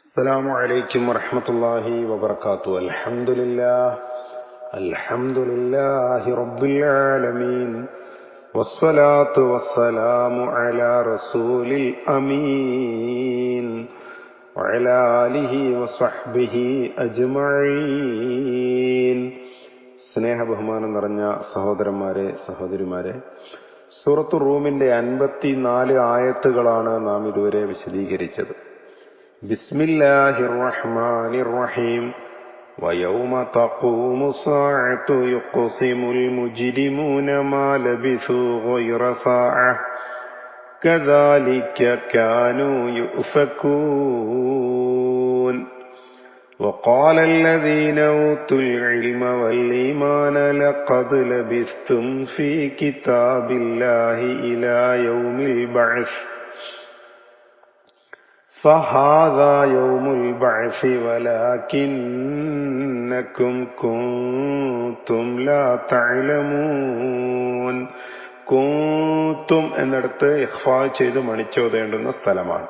السلام عليكم ورحمة الله وبركاته الحمد لله الحمد لله رب العالمين والصلاة والسلام على رسول الأمين وعلى آله وصحبه أجمعين സ്നേഹ ബഹുമാനം നിറഞ്ഞ സഹോദരന്മാരെ സഹോദരിമാരെ സൂറത്തു റൂമിന്റെ അൻപത്തിനാല് ആയത്തുകളാണ് നാം ഇതുവരെ വിശദീകരിച്ചത് بسم الله الرحمن الرحيم. ويوم تقوم الساعة يقسم المجرمون ما لبثوا غير ساعة. كذلك كانوا يؤفكون. وقال الذين أوتوا العلم والإيمان لقد لبثتم في كتاب الله إلى يوم البعث. فهذا يوم البعث ولكنكم كنتم لا تعلمون കുന്തും എന്നിടത്ത് ഇഹ്ഫാ ചെയ്ത് മണിച്ചോതേണ്ടുന്ന സ്ഥലമാണ്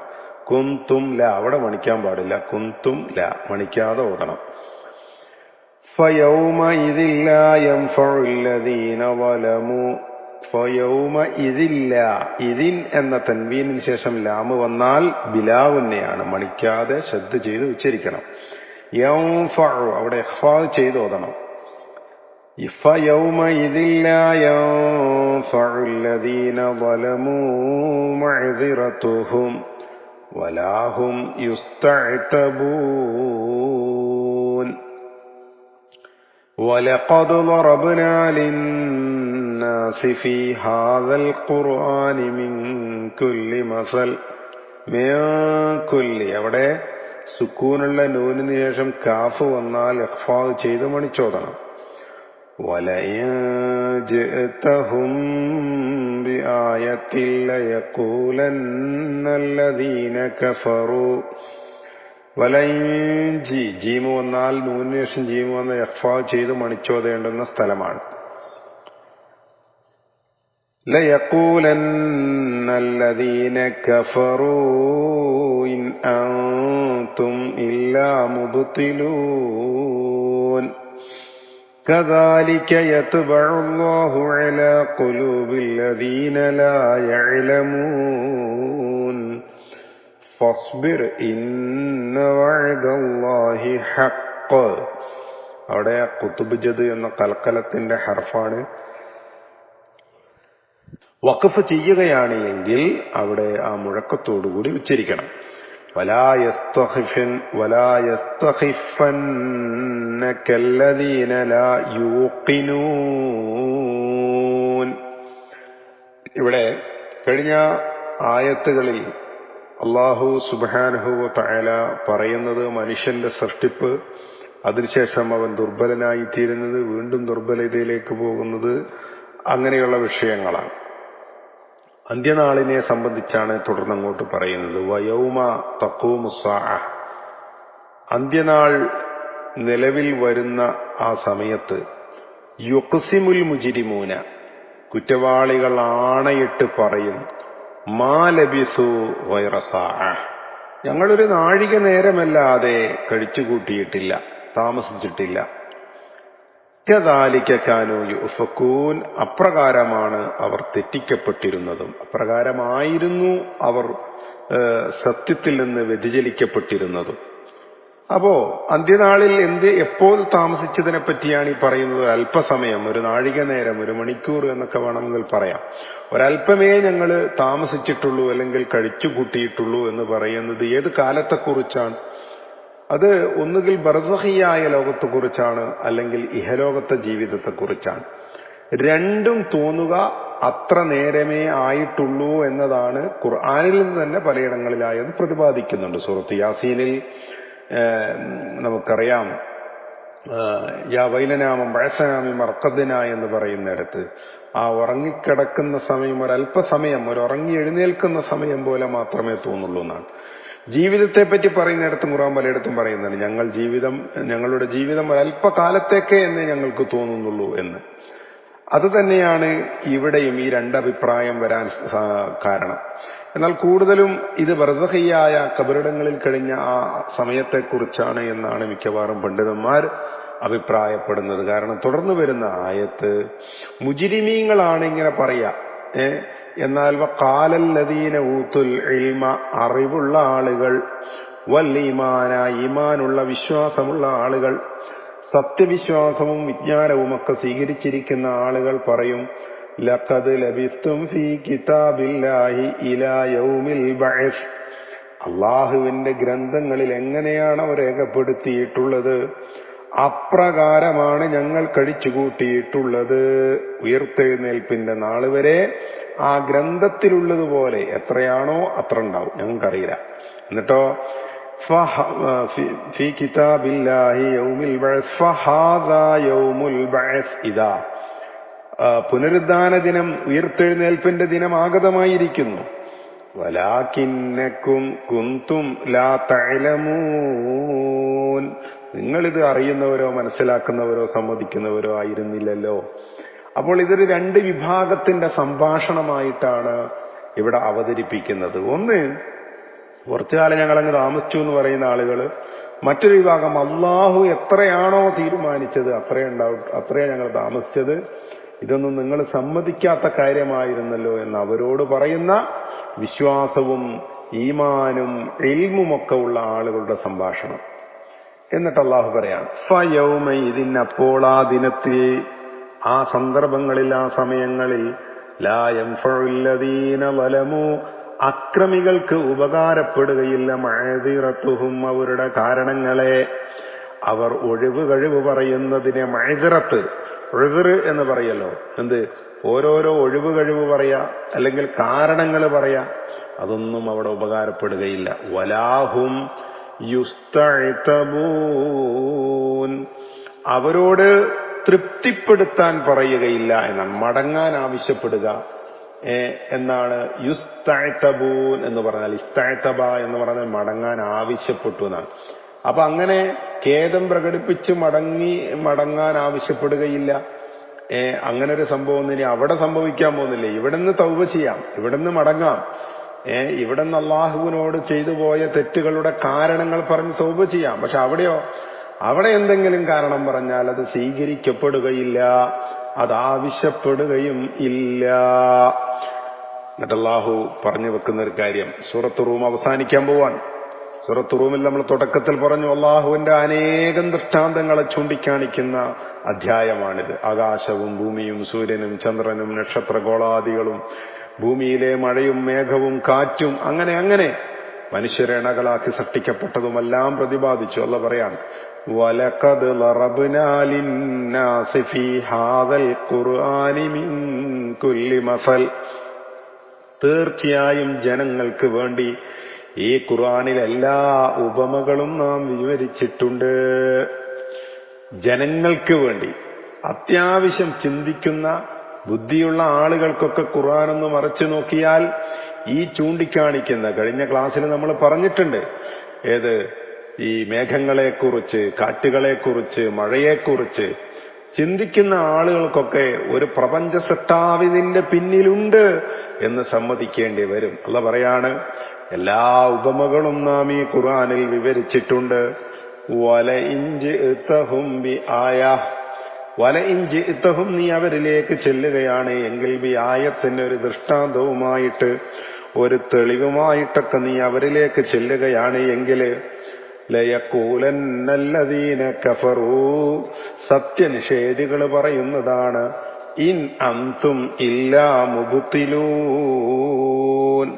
കുന്തും ല അവിടെ മണിക്കാൻ പാടില്ല കുന്തും ല മണിക്കാതെ ഓതണം فيومئذ لا ينفع الذين ظلموا ഫയൗമ ഇതില്ല ഇതിൻ എന്ന തൻവീനിന് ശേഷം ലാമ് വന്നാൽ ബിലാവുന്നെയാണ് മണിക്കാതെ ശ്രദ്ധ ചെയ്ത് ഉച്ചരിക്കണം യൗഫഉ അവിടെ ഇഖ്ഫാ ചെയ്ത് ഓതണം فيومئذ لا ينفع الذين ظلموا معذرتهم ولا هم يستعتبون ولقد ضربنا للناس في هذا القرآن من كل مثل من كل അവിടെ സുക്കൂനുള്ള നൂനിന് ശേഷം കാഫ് വന്നാൽ ഇഖ്ഫാ ചെയ്ത് മണിച്ചോദണം ولئن جئتهم بآية ليقولن الذين كفروا വലഞ്ചി ജീമ് വന്നാൽ നൂനിന് ശേഷം ജീമ് വന്ന യഫ്ഫാ ചെയ്ത് മണിച്ചോതേണ്ടുന്ന സ്ഥലമാണ് ليقولن الذين كفروا إن أنتم إلا مبطلون كذلك يتبع الله على قلوب الذين لا يعلمون ഫസ്ബിർ ഇന്ന വഅദല്ലാഹി ഹഖ് അവിടെ കുത്തുബുജദ് എന്ന കൽക്കലത്തിന്റെ ഹർഫാണ് വഖഫ് ചെയ്യുകയാണ് എങ്കിൽ അവിടെ ആ മുഴക്കത്തോടുകൂടി ഉച്ചരിക്കണം. ഇവിടെ കഴിഞ്ഞ ആയത്തുകളിൽ അള്ളാഹു സുബാനഹു തായാല പറയുന്നത് മനുഷ്യന്റെ സൃഷ്ടിപ്പ് അതിനുശേഷം അവൻ ദുർബലനായി തീരുന്നത് വീണ്ടും ദുർബലതയിലേക്ക് പോകുന്നത് അങ്ങനെയുള്ള വിഷയങ്ങളാണ്. അന്ത്യനാളിനെ സംബന്ധിച്ചാണ് തുടർന്ന് അങ്ങോട്ട് പറയുന്നത്. വയൗമ തക്കൂമുസാ അന്ത്യനാൾ നിലവിൽ വരുന്ന ആ സമയത്ത് യുക്സിമുൽ മുജിരിമൂന കുറ്റവാളികൾ ആണയിട്ട് പറയും മാ ലബിസു വൈറസാ ഞങ്ങളൊരു നാഴിക നേരമല്ലാതെ കഴിച്ചുകൂട്ടിയിട്ടില്ല താമസിച്ചിട്ടില്ല. കദാലിക്കാനു യുഫക്കൂൻ. അപ്രകാരമാണ് അവർ തെറ്റിക്കപ്പെട്ടിരുന്നതും. അപ്രകാരമായിരുന്നു അവർ സത്യത്തിൽ നിന്ന് വ്യതിചലിക്കപ്പെട്ടിരുന്നതും. അപ്പോ അന്ത്യനാളിൽ എന്ത് എപ്പോൾ താമസിച്ചതിനെ പറ്റിയാണ് ഈ പറയുന്നത്? അല്പസമയം ഒരു നാഴിക നേരം ഒരു മണിക്കൂർ എന്നൊക്കെ വേണമെങ്കിൽ പറയാം. ഒരല്പമേ ഞങ്ങൾ താമസിച്ചിട്ടുള്ളൂ അല്ലെങ്കിൽ കഴിച്ചു കൂട്ടിയിട്ടുള്ളൂ എന്ന് പറയുന്നത് ഏത് കാലത്തെക്കുറിച്ചാണ്? അത് ഒന്നുകിൽ ബർസഹിയായ ലോകത്തെക്കുറിച്ചാണ് അല്ലെങ്കിൽ ഇഹലോകത്തെ ജീവിതത്തെക്കുറിച്ചാണ്. രണ്ടും തോന്നുക അത്ര നേരമേ ആയിട്ടുള്ളൂ എന്നതാണ് ഖുർആാനിൽ നിന്ന് തന്നെ പലയിടങ്ങളിലായത് പ്രതിപാദിക്കുന്നുണ്ട്. സുഹൃത്ത് യാസീനിൽ നമുക്കറിയാം യാ വൈലനാമം വഴസനാമി മർക്കദിന എന്ന് പറയുന്നിടത്ത് ആ ഉറങ്ങിക്കിടക്കുന്ന സമയം ഒരല്പസമയം ഒരു ഉറങ്ങി എഴുന്നേൽക്കുന്ന സമയം പോലെ മാത്രമേ തോന്നുള്ളൂ എന്നാണ്. ജീവിതത്തെ പറ്റി പറയുന്നിടത്തും ഖുറാൻ പലയിടത്തും പറയുന്നുണ്ട്. ഞങ്ങൾ ജീവിതം ഞങ്ങളുടെ ജീവിതം ഒരല്പകാലത്തേക്ക് എന്ന് ഞങ്ങൾക്ക് തോന്നുന്നുള്ളൂ എന്ന്. അത് തന്നെയാണ് ഇവിടെയും ഈ രണ്ടഭിപ്രായം വരാൻ കാരണം. എന്നാൽ കൂടുതലും ഇത് വ്രതഹയ്യായ കബറിടങ്ങളിൽ കഴിഞ്ഞ ആ സമയത്തെക്കുറിച്ചാണ് എന്നാണ് മിക്കവാറും പണ്ഡിതന്മാർ അഭിപ്രായപ്പെടുന്നത്. കാരണം തുടർന്ന് വരുന്ന ആയത്ത് മുജിരിമീങ്ങളാണ് ഇങ്ങനെ പറയുക ഏ എന്നാൽ കാലല്ലതീന ഊത്തുൽ ഇൽമ അറിവുള്ള ആളുകൾ വല്ലീമാന ഈമാനുള്ള വിശ്വാസമുള്ള ആളുകൾ സത്യവിശ്വാസവും വിജ്ഞാനവും ഒക്കെ സ്വീകരിച്ചിരിക്കുന്ന ആളുകൾ പറയും ലഖദ് ലബിസ്തും ഫീ കിതാബില്ലാഹി ഇലാ യൗമിൽ ബഅസ് അള്ളാഹുവിന്റെ ഗ്രന്ഥങ്ങളിൽ എങ്ങനെയാണ് അവർ രേഖപ്പെടുത്തിയിട്ടുള്ളത്? അപ്രകാരമാണ് ഞങ്ങൾ കഴിച്ചുകൂട്ടിയിട്ടുള്ളത്. ഉയർത്തെഴുന്നേൽപ്പിന്റെ നാളുവരെ വരെ ആ ഗ്രന്ഥത്തിലുള്ളതുപോലെ എത്രയാണോ അത്ര ഉണ്ടാവും ഞങ്ങൾക്കറിയില്ല. എന്നിട്ടോ കിതാബില്ലാഹി യൗമിൽ ഫഹാദാ യൗമുൽ പുനരുദ്ധാന ദിനം ഉയർത്തെഴുന്നേൽപ്പിന്റെ ദിനം ആഗതമായിരിക്കുന്നു വലാക്കിന്നക്കും കുന്തും ലാ തഅലമൂൻ. നിങ്ങളിത് അറിയുന്നവരോ മനസ്സിലാക്കുന്നവരോ സമ്മതിക്കുന്നവരോ ആയിരുന്നില്ലല്ലോ. അപ്പോൾ ഇതൊരു രണ്ട് വിഭാഗത്തിന്റെ സംഭാഷണമായിട്ടാണ് ഇവിടെ അവതരിപ്പിക്കുന്നത്. ഒന്ന് കുറച്ചു കാലം ഞങ്ങൾ അങ്ങ് താമസിച്ചു എന്ന് പറയുന്ന ആളുകൾ മറ്റൊരു വിഭാഗം അള്ളാഹു എത്രയാണോ തീരുമാനിച്ചത് അത്രേ ഉണ്ടാവും അത്രയേ ഞങ്ങൾ താമസിച്ചത്. ഇതൊന്നും നിങ്ങൾ സമ്മതിക്കാത്ത കാര്യമായിരുന്നല്ലോ എന്ന് അവരോട് പറയുന്ന വിശ്വാസവും ഈമാനും എൽമുമൊക്കെ ഉള്ള ആളുകളുടെ സംഭാഷണം. എന്നിട്ട് അള്ളാഹു പറയാം ഫയൗമ ഇതിനപ്പോൾ ആ ദിനത്തിൽ ആ സന്ദർഭങ്ങളിൽ ആ സമയങ്ങളിൽ ലായം വലമോ അക്രമികൾക്ക് ഉപകാരപ്പെടുകയില്ല മഴതിറത്തുഹും അവരുടെ കാരണങ്ങളെ. അവർ ഒഴിവ് കഴിവ് പറയുന്നതിനെ മഴതിറത്ത് ഒഴുകറ് എന്ന് പറയല്ലോ. എന്ത്? ഓരോരോ ഒഴിവ് കഴിവ് പറയാ അല്ലെങ്കിൽ കാരണങ്ങൾ പറയാ അതൊന്നും അവിടെ ഉപകാരപ്പെടുകയില്ല. വലാഹും യുസ്തബൂൻ അവരോട് തൃപ്തിപ്പെടുത്താൻ പറയുകയില്ല എന്നാണ് മടങ്ങാൻ ആവശ്യപ്പെടുക എന്നാണ് യുസ്തബൂൻ എന്ന് പറഞ്ഞാൽ ഇസ്തബ എന്ന് പറഞ്ഞാൽ മടങ്ങാൻ ആവശ്യപ്പെട്ടു എന്നാണ്. അപ്പൊ അങ്ങനെ ഖേദം പ്രകടിപ്പിച്ച് മടങ്ങി മടങ്ങാൻ ആവശ്യപ്പെടുകയില്ല. അങ്ങനെ ഒരു സംഭവം ഇനി അവിടെ സംഭവിക്കാൻ പോകുന്നില്ല. ഇവിടുന്ന് തൗബ ചെയ്യാം ഇവിടുന്ന് മടങ്ങാം. ഏർ ഇവിടുന്ന് അള്ളാഹുവിനോട് ചെയ്തു പോയ തെറ്റുകളുടെ കാരണങ്ങൾ പറഞ്ഞ് തൗബ ചെയ്യാം. പക്ഷെ അവിടെയോ അവിടെ എന്തെങ്കിലും കാരണം പറഞ്ഞാൽ അത് സ്വീകരിക്കപ്പെടുകയില്ല. അത് ആവശ്യപ്പെടുകയും ഇല്ല. എന്നിട്ട് പറഞ്ഞു വെക്കുന്ന ഒരു കാര്യം. സൂറത്ത് റൂം അവസാനിക്കാൻ പോവാൻ സൂറത്ത് റൂമിൽ നമ്മൾ തുടക്കത്തിൽ പറഞ്ഞു അള്ളാഹുവിന്റെ അനേകം ദൃഷ്ടാന്തങ്ങളെ ചൂണ്ടിക്കാണിക്കുന്ന അധ്യായമാണിത്. ആകാശവും ഭൂമിയും സൂര്യനും ചന്ദ്രനും നക്ഷത്രഗോളാദികളും ഭൂമിയിലെ മഴയും മേഘവും കാറ്റും അങ്ങനെ അങ്ങനെ. മനുഷ്യരണകളാക്കി സൃഷ്ടിക്കപ്പെട്ടതുമെല്ലാം പ്രതിപാദിച്ചു. അല്ല മസൽ തീർച്ചയായും ജനങ്ങൾക്ക് വേണ്ടി ഈ ഖുർആാനിൽ എല്ലാ ഉപമകളും നാം വിവരിച്ചിട്ടുണ്ട്. ജനങ്ങൾക്ക് വേണ്ടി അത്യാവശ്യം ചിന്തിക്കുന്ന ബുദ്ധിയുള്ള ആളുകൾക്കൊക്കെ ഖുർആൻ ഒന്ന് മറച്ചു നോക്കിയാൽ ഈ ചൂണ്ടിക്കാണിക്കുന്ന കഴിഞ്ഞ ക്ലാസ്സിൽ നമ്മൾ പറഞ്ഞിട്ടുണ്ട് ഏത് ഈ മേഘങ്ങളെക്കുറിച്ച് കാറ്റുകളെക്കുറിച്ച് മഴയെക്കുറിച്ച് ചിന്തിക്കുന്ന ആളുകൾക്കൊക്കെ ഒരു പ്രപഞ്ച സൃഷ്ടാവിതിന്റെ പിന്നിലുണ്ട് എന്ന് സമ്മതിക്കേണ്ടി വരും. അല്ല പറയാണ് എല്ലാ ഉപമകളും നാം ഈ ഖുർആനിൽ വിവരിച്ചിട്ടുണ്ട്. വല ഇഞ്ച് ബി ആയ വല ഇഞ്ച് ഇത്തഹും നീ അവരിലേക്ക് ചെല്ലുകയാണ്. എങ്കിൽ ബി ആയത്തിന്റെ ഒരു ദൃഷ്ടാന്തവുമായിട്ട് ഒരു തെളിവുമായിട്ടൊക്കെ നീ അവരിലേക്ക് ചെല്ലുകയാണ്. എങ്കിൽ ലയക്കൂലന്നല്ലതീന കഫറൂ. സത്യനിഷേധികൾ പറയുന്നതാണ് ഇൻ അന്തും ഇല്ലാ മുബുത്തിലൂൻ.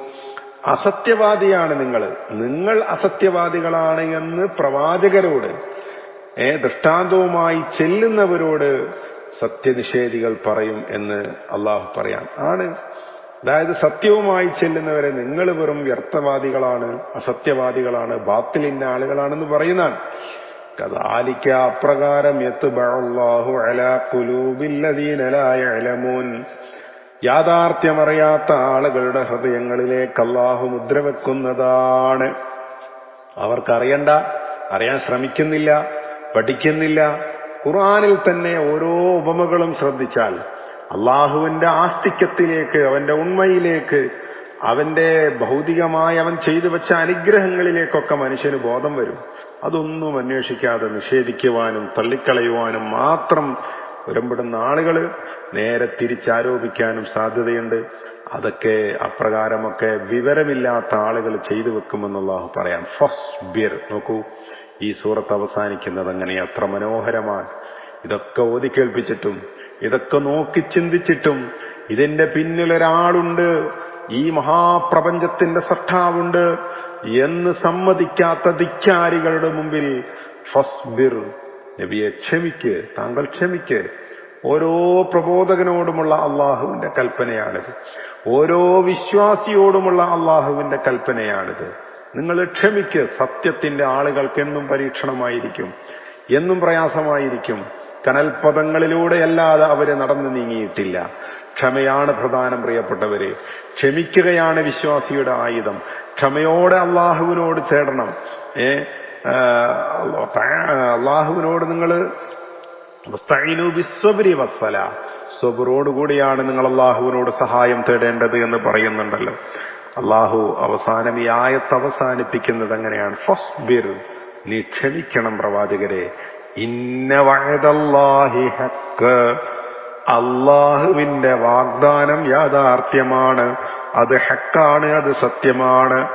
അസത്യവാദിയാണ് നിങ്ങൾ നിങ്ങൾ അസത്യവാദികളാണ് എന്ന് പ്രവാചകരോട് ഏ ദൃഷ്ടാന്തവുമായി ചെല്ലുന്നവരോട് സത്യനിഷേധികൾ പറയും എന്ന് അള്ളാഹു പറയാം ആണ്. അതായത് സത്യവുമായി ചെല്ലുന്നവരെ നിങ്ങൾ വെറും വ്യർത്ഥവാദികളാണ് അസത്യവാദികളാണ് ബാത്തിലിന്റെ ആളുകളാണെന്ന് പറയുന്നതാണ്. കഥാലിക്ക അപ്രകാരം യാഥാർത്ഥ്യമറിയാത്ത ആളുകളുടെ ഹൃദയങ്ങളിലേക്ക് അള്ളാഹു മുദ്ര വെക്കുന്നതാണ്. അവർക്കറിയണ്ട അറിയാൻ ശ്രമിക്കുന്നില്ല പഠിക്കുന്നില്ല. ഖുർആനിൽ തന്നെ ഓരോ ഉപമകളും ശ്രദ്ധിച്ചാൽ അള്ളാഹുവിന്റെ ആസ്തിക്യത്തിലേക്ക് അവന്റെ ഉണ്മയിലേക്ക് അവന്റെ ഭൗതികമായി അവൻ ചെയ്തു വെച്ച അനുഗ്രഹങ്ങളിലേക്കൊക്കെ മനുഷ്യന് ബോധം വരും. അതൊന്നും അന്വേഷിക്കാതെ നിഷേധിക്കുവാനും തള്ളിക്കളയുവാനും മാത്രം പുരമ്പെടുന്ന ആളുകൾ നേരെ തിരിച്ചാരോപിക്കാനും സാധ്യതയുണ്ട്. അതൊക്കെ അപ്രകാരമൊക്കെ വിവരമില്ലാത്ത ആളുകൾ ചെയ്തു വെക്കുമെന്നുള്ളാഹു പറയാം ഫസ്റ്റ് ബിയർ നോക്കൂ ഈ സൂറത്ത് അവസാനിക്കുന്നത് അങ്ങനെ അത്ര മനോഹരമാണ്. ഇതൊക്കെ ഓതി കേൾപ്പിച്ചിട്ടും ഇതൊക്കെ നോക്കി ചിന്തിച്ചിട്ടും ഇതിന്റെ പിന്നിലൊരാളുണ്ട്. ഈ മഹാപ്രപഞ്ചത്തിന്റെ സൃഷ്ടാവുണ്ട്. എന്ന് സമ്മതിക്കാത്ത ധിക്കാരികളുടെ മുമ്പിൽ ഫസ്ബിർ നബിയെ ക്ഷമിക്ക് താങ്കൾ ക്ഷമിക്ക്. ഓരോ പ്രബോധകനോടുമുള്ള അള്ളാഹുവിന്റെ കൽപ്പനയാണിത്. ഓരോ വിശ്വാസിയോടുമുള്ള അള്ളാഹുവിന്റെ കൽപ്പനയാണിത്. നിങ്ങൾ ക്ഷമിക്ക് സത്യത്തിന്റെ ആളുകൾക്ക് എന്നും പരീക്ഷണമായിരിക്കും എന്നും പ്രയാസമായിരിക്കും. കനൽപദങ്ങളിലൂടെ അല്ലാതെ അവർ നടന്നു നീങ്ങിയിട്ടില്ല. ക്ഷമയാണ് പ്രധാനം പ്രിയപ്പെട്ടവരെ. ക്ഷമിക്കുകയാണ് വിശ്വാസിയുടെ ആയുധം. ക്ഷമയോടെ അള്ളാഹുവിനോട് തേടണം ഏ അള്ളാഹുവിനോട് നിങ്ങൾ വസ്സല. സ്വബറോടുകൂടിയാണ് നിങ്ങൾ അള്ളാഹുവിനോട് സഹായം തേടേണ്ടത് എന്ന് പറയുന്നുണ്ടല്ലോ. അള്ളാഹു അവസാനം ഈ ആയത്ത് അവസാനിപ്പിക്കുന്നത് അങ്ങനെയാണ്. ഫസ്ബിർ നീ ക്ഷമിക്കണം പ്രവാചകരെ. ഇന്ന വഴതല്ലാഹി ഹക്ക് അള്ളാഹുവിന്റെ വാഗ്ദാനം യാഥാർത്ഥ്യമാണ്. അത് ഹക്കാണ് അത് സത്യമാണ്.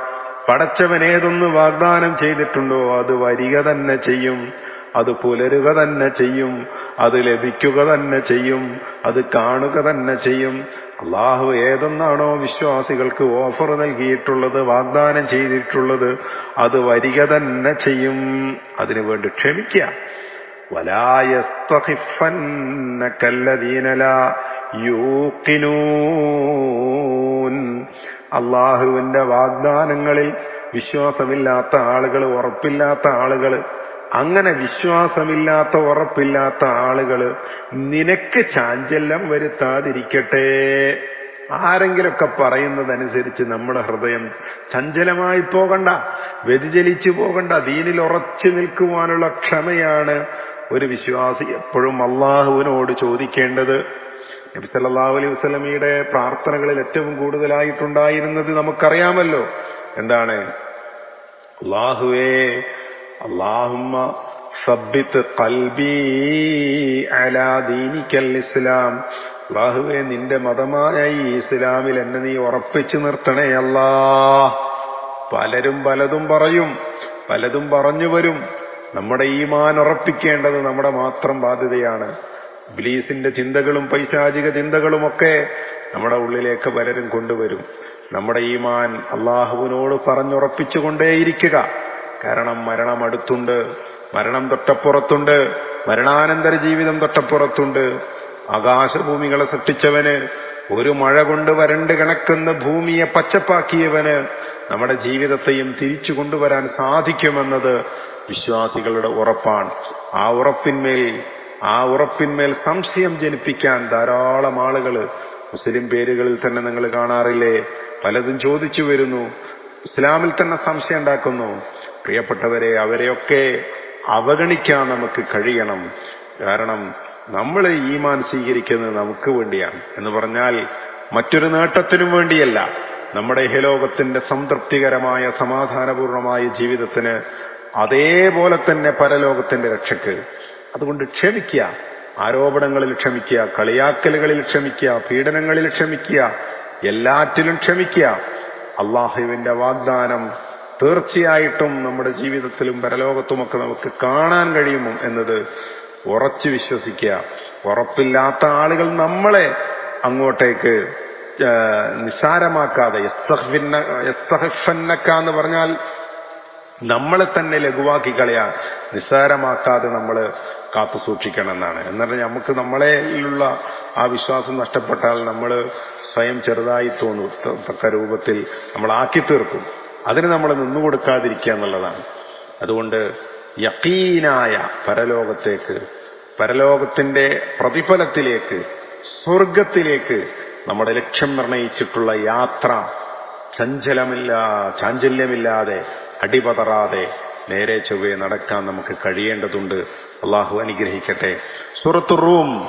പടച്ചവൻ ഏതൊന്ന് വാഗ്ദാനം ചെയ്തിട്ടുണ്ടോ അത് വരിക തന്നെ ചെയ്യും. അത് പുലരുക തന്നെ ചെയ്യും. അത് ലഭിക്കുക തന്നെ ചെയ്യും. അത് കാണുക തന്നെ ചെയ്യും. അള്ളാഹു ഏതൊന്നാണോ വിശ്വാസികൾക്ക് ഓഫർ നൽകിയിട്ടുള്ളത് വാഗ്ദാനം ചെയ്തിട്ടുള്ളത് അത് വരിക തന്നെ ചെയ്യും. അതിനുവേണ്ടി ക്ഷമിക്കുക. ولا يستخفنك الذين لا يوقنون അള്ളാഹുവിന്റെ വാഗ്ദാനങ്ങളിൽ വിശ്വാസമില്ലാത്ത ആളുകൾ ഉറപ്പില്ലാത്ത ആളുകൾ അങ്ങനെ വിശ്വാസമില്ലാത്ത ഉറപ്പില്ലാത്ത ആളുകൾ നിനക്ക് ചാഞ്ചല്യം വരുത്താതിരിക്കട്ടെ ആരെങ്കിലൊക്കെ പറയുന്നതനുസരിച്ച് നമ്മുടെ ഹൃദയം ചഞ്ചലമായി പോകണ്ട വ്യതിചലിച്ചു പോകണ്ട ദീനിൽ ഉറച്ചു നിൽക്കുവാനുള്ള ക്ഷമയാണ് ഒരു വിശ്വാസി എപ്പോഴും അള്ളാഹുവിനോട് ചോദിക്കേണ്ടത് നബി സല്ലല്ലാഹു അലൈഹി വസല്ലമയുടെ പ്രാർത്ഥനകളിൽ ഏറ്റവും കൂടുതലായിട്ടുണ്ടായിരുന്നത് നമുക്കറിയാമല്ലോ. എന്താണ്? അള്ളാഹുവേ അള്ളാഹുമ്മ സബ്ബിത്ത് കൽബി അലാ ഇസ്ലാം. അള്ളാഹുവെ നിന്റെ മതമായ ഈ ഇസ്ലാമിൽ എന്നെ നീ ഉറപ്പിച്ചു നിർത്തണേ അല്ലാ പലരും പലതും പറയും പലതും പറഞ്ഞു വരും. നമ്മുടെ ഈമാൻ ഉറപ്പിക്കേണ്ടത് നമ്മുടെ മാത്രം ബാധ്യതയാണ്. ബിലീസിന്റെ ചിന്തകളും പൈശാചിക ചിന്തകളുമൊക്കെ നമ്മുടെ ഉള്ളിലേക്ക് പലരും കൊണ്ടുവരും. നമ്മുടെ ഈമാൻ അള്ളാഹുവിനോട് പറഞ്ഞുറപ്പിച്ചുകൊണ്ടേയിരിക്കുക. കാരണം മരണം അടുത്തുണ്ട് മരണം തൊട്ടപ്പുറത്തുണ്ട് മരണാനന്തര ജീവിതം തൊട്ടപ്പുറത്തുണ്ട്. ആകാശഭൂമികളെ സൃഷ്ടിച്ചവന് ഒരു മഴ കൊണ്ട് വരണ്ട് കിണക്കുന്ന ഭൂമിയെ പച്ചപ്പാക്കിയവന് നമ്മുടെ ജീവിതത്തെയും തിരിച്ചു കൊണ്ടുവരാൻ സാധിക്കുമെന്നത് വിശ്വാസികളുടെ ഉറപ്പാണ്. ആ ഉറപ്പിന്മേൽ ആ ഉറപ്പിന്മേൽ സംശയം ജനിപ്പിക്കാൻ ധാരാളം ആളുകൾ മുസ്ലിം പേരുകളിൽ തന്നെ നിങ്ങൾ കാണാറില്ലേ? പലതും ചോദിച്ചു വരുന്നു. ഇസ്ലാമിൽ തന്നെ സംശയം ഉണ്ടാക്കുന്നു. പ്രിയപ്പെട്ടവരെ അവരെയൊക്കെ അവഗണിക്കാൻ നമുക്ക് കഴിയണം. കാരണം നമ്മൾ ഈമാൻ സ്വീകരിക്കുന്നത് നമുക്ക് വേണ്ടിയാണ്. എന്ന് പറഞ്ഞാൽ മറ്റൊരു നേട്ടത്തിനും വേണ്ടിയല്ല. നമ്മുടെ ഇഹലോകത്തിന്റെ സംതൃപ്തികരമായ സമാധാനപൂർണമായ ജീവിതത്തിന് അതേപോലെ തന്നെ പരലോകത്തിന്റെ രക്ഷക്ക് അതുകൊണ്ട് ക്ഷമിക്കുക. ആരോപണങ്ങളിൽ ക്ഷമിക്കുക. കളിയാക്കലുകളിൽ ക്ഷമിക്കുക. പീഡനങ്ങളിൽ ക്ഷമിക്കുക. എല്ലാറ്റിലും ക്ഷമിക്കുക. അള്ളാഹുവിന്റെ വാഗ്ദാനം തീർച്ചയായിട്ടും നമ്മുടെ ജീവിതത്തിലും പരലോകത്തുമൊക്കെ നമുക്ക് കാണാൻ കഴിയുമോ എന്നത് ഉറച്ചു വിശ്വസിക്കുക. ഉറപ്പില്ലാത്ത ആളുകൾ നമ്മളെ അങ്ങോട്ടേക്ക് നിസ്സാരമാക്കാതെ എന്ന് പറഞ്ഞാൽ നമ്മളെ തന്നെ ലഘുവാക്കി കളയാ നിസ്സാരമാക്കാതെ നമ്മൾ കാത്തു സൂക്ഷിക്കണം എന്നാണ് എന്നാൽ നമുക്ക് നമ്മളെയുള്ള ആ വിശ്വാസം നഷ്ടപ്പെട്ടാൽ നമ്മൾ സ്വയം ചെറുതായി തോന്നും തക്ക രൂപത്തിൽ നമ്മൾ ആക്കി തീർക്കും. അതിന് നമ്മൾ നിന്നുകൊടുക്കാതിരിക്കുക എന്നുള്ളതാണ്. അതുകൊണ്ട് യക്കീനായ പരലോകത്തേക്ക് പരലോകത്തിന്റെ പ്രതിഫലത്തിലേക്ക് സ്വർഗത്തിലേക്ക് നമ്മുടെ ലക്ഷ്യം നിർണയിച്ചിട്ടുള്ള യാത്ര ചഞ്ചലമില്ലാ ചാഞ്ചല്യമില്ലാതെ അടിപതറാതെ നേരെ ചൊവ്വേ നടക്കാൻ നമുക്ക് കഴിയേണ്ടതുണ്ട്. അള്ളാഹു അനുഗ്രഹിക്കട്ടെ. സുറത്തു റൂം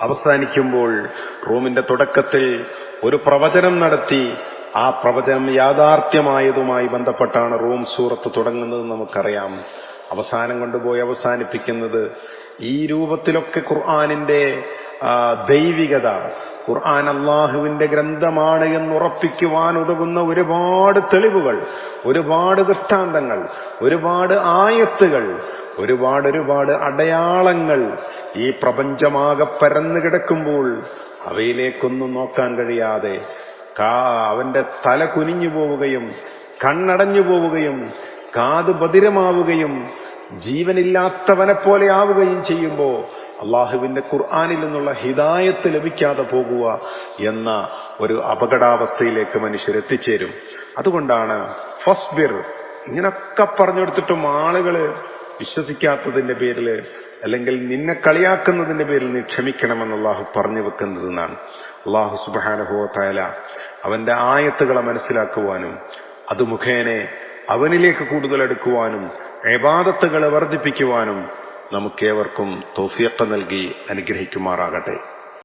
അവസാനിക്കുമ്പോൾ റൂമിന്റെ തുടക്കത്തിൽ ഒരു പ്രവചനം നടത്തി. ആ പ്രവചനം യാഥാർത്ഥ്യമായതുമായി ബന്ധപ്പെട്ടാണ് റൂം സൂറത്ത് തുടങ്ങുന്നത് നമുക്കറിയാം. അവസാനം കൊണ്ടുപോയി അവസാനിപ്പിക്കുന്നത് ഈ രൂപത്തിലൊക്കെ ഖുർആാനിന്റെ ദൈവികത ഖുർആൻ അള്ളാഹുവിന്റെ ഗ്രന്ഥമാണ് എന്നുറപ്പിക്കുവാൻ ഉതകുന്ന ഒരുപാട് തെളിവുകൾ ഒരുപാട് ദൃഷ്ടാന്തങ്ങൾ ഒരുപാട് ആയത്തുകൾ ഒരുപാട് ഒരുപാട് അടയാളങ്ങൾ ഈ പ്രപഞ്ചമാകെ പരന്നു കിടക്കുമ്പോൾ അവയിലേക്കൊന്നും നോക്കാൻ കഴിയാതെ കാ- അവന്റെ തല കുനിഞ്ഞു പോവുകയും കണ്ണടഞ്ഞു പോവുകയും കാത് ബധിരമാവുകയും ജീവനില്ലാത്തവനെ പോലെ ആവുകയും ചെയ്യുമ്പോ അള്ളാഹുവിന്റെ ഖുർആാനിൽ നിന്നുള്ള ഹിദായത്ത് ലഭിക്കാതെ പോകുക എന്ന ഒരു അപകടാവസ്ഥയിലേക്ക് മനുഷ്യർ എത്തിച്ചേരും. അതുകൊണ്ടാണ് ഫസ്ബിർ ഇങ്ങനൊക്കെ പറഞ്ഞെടുത്തിട്ടും ആളുകൾ വിശ്വസിക്കാത്തതിന്റെ പേരിൽ അല്ലെങ്കിൽ നിന്നെ കളിയാക്കുന്നതിന്റെ പേരിൽ നീ ക്ഷമിക്കണമെന്ന് അള്ളാഹു പറഞ്ഞു വെക്കുന്നതെന്നാണ്. അള്ളാഹു സുബാനുഭവത്തായ അവന്റെ ആയത്തുകളെ മനസ്സിലാക്കുവാനും അത് മുഖേനെ അവനിലേക്ക് കൂടുതൽ അടുക്കുവാനും ഏപാദത്തുകളെ വർദ്ധിപ്പിക്കുവാനും നമുക്കേവർക്കും തോഫിയക്ക നൽകി അനുഗ്രഹിക്കുമാറാകട്ടെ.